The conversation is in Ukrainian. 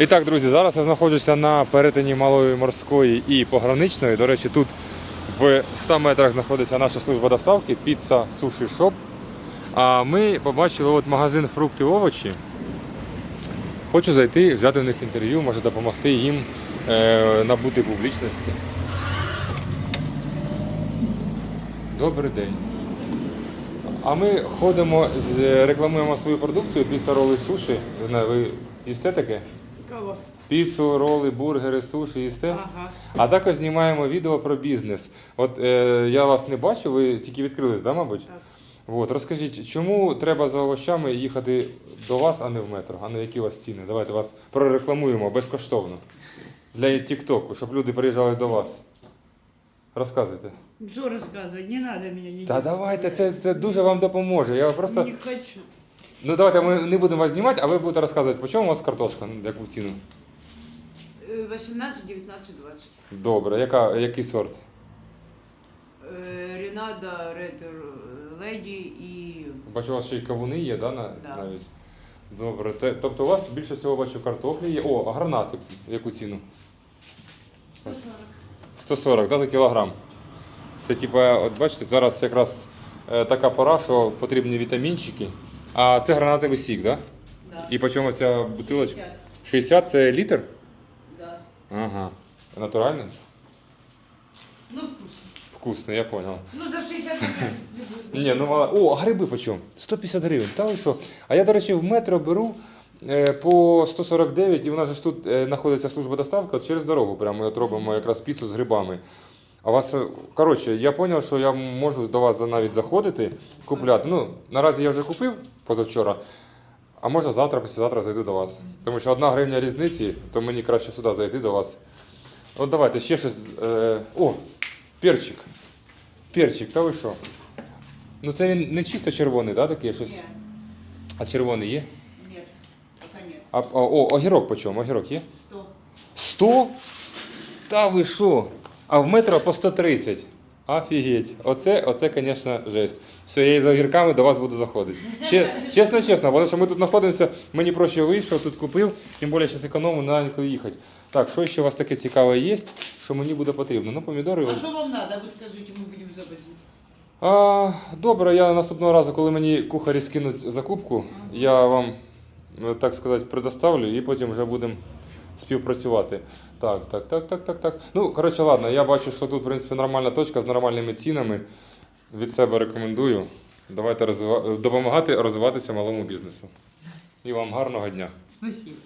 І так, друзі, зараз я знаходжуся на перетині Малої морської і пограничної. До речі, тут в 100 метрах знаходиться наша служба доставки Pizza Sushi Shop. А ми побачили от магазин фрукти овочі. Хочу зайти, взяти в них інтерв'ю, може допомогти їм е, набути публічності. Добрий день. А ми ходимо, рекламуємо свою продукцію, піца, роли, суші. Не знаю, ви їсте таке? Кого? Піцу, роли, бургери, суші їсте? Ага. А також знімаємо відео про бізнес. От е, я вас не бачу, ви тільки відкрились, да, мабуть? Так. От, розкажіть, чому треба за овощами їхати до вас, а не в метро? А на які у вас ціни? Давайте вас прорекламуємо безкоштовно. Для Тіктоку, щоб люди приїжджали до вас. Розказуйте. Что рассказывать? Не надо меня не Та давайте, це, це дуже вам допоможе. Я просто. Не хочу. Ну давайте ми не будемо вас знімати, а ви будете розказувати, по чому у вас картошка, ну, яку ціну? Э, 18, 19, 20. Добре, яка, який сорт? Э, Ренада, Ред Леди и... Бачу, у вас ще й кавуни є, да, на, Да. навіть? Добре. Те- тобто у вас більше всього бачу картоплі є. О, а гранати, яку ціну? 140. 140, да, за кілограм. Це типа, от бачите, зараз якраз е, така пора, що потрібні вітамінчики. А це гранатовий сік, да? Да. І по чому ця бутилочка? 50. 60 це літр? Да. Ага. Натуральний? Ну, вкусно. Вкусний, я зрозумів. Ну, за 60 рублей. Ні, ну мало. О, а гриби по чому? 150 гривень. Та ви що? А я, до речі, в метро беру е, по 149, і в нас же ж тут е, знаходиться служба доставки, от через дорогу прямо от робимо якраз піцу з грибами. А вас, е, коротше, я зрозумів, що я можу до вас навіть заходити, купляти. Ну, наразі я вже купив позавчора, а може завтра, післязавтра зайду до вас. Тому що одна гривня різниці, то мені краще сюди зайти до вас. От давайте ще щось. Е, о, перчик. Перчик, та ви що? Ну це він не чисто червоний, да, такий щось? Нет, А червоний є? нет, пока нет. А, о, огірок по чому? Огірок є? 100. 100? Та ви що? А в метро по 130. Офігеть. Оце, оце, звісно, жесть. Все, я із огірками до вас буду заходити. Ще, чесно, чесно, тому що ми тут знаходимося, мені проще вийшов, тут купив, тим більше зараз економу, не треба їхати. Так, що ще у вас таке цікаве є, що мені буде потрібно? Ну, помідори. А что вам надо? Вы скажите, мы будем завозить. А, добре, я наступного разу, коли мені кухарі скинуть закупку, я вам, е, так сказати, предоставлю і потім вже будемо співпрацювати. Так, так, так, так, так, так. Ну, коротше, ладно, я бачу, що тут, в принципі, нормальна точка з нормальними цінами. Від себе рекомендую. Давайте розвива... допомагати розвиватися малому бізнесу. І вам гарного дня. Спасибо.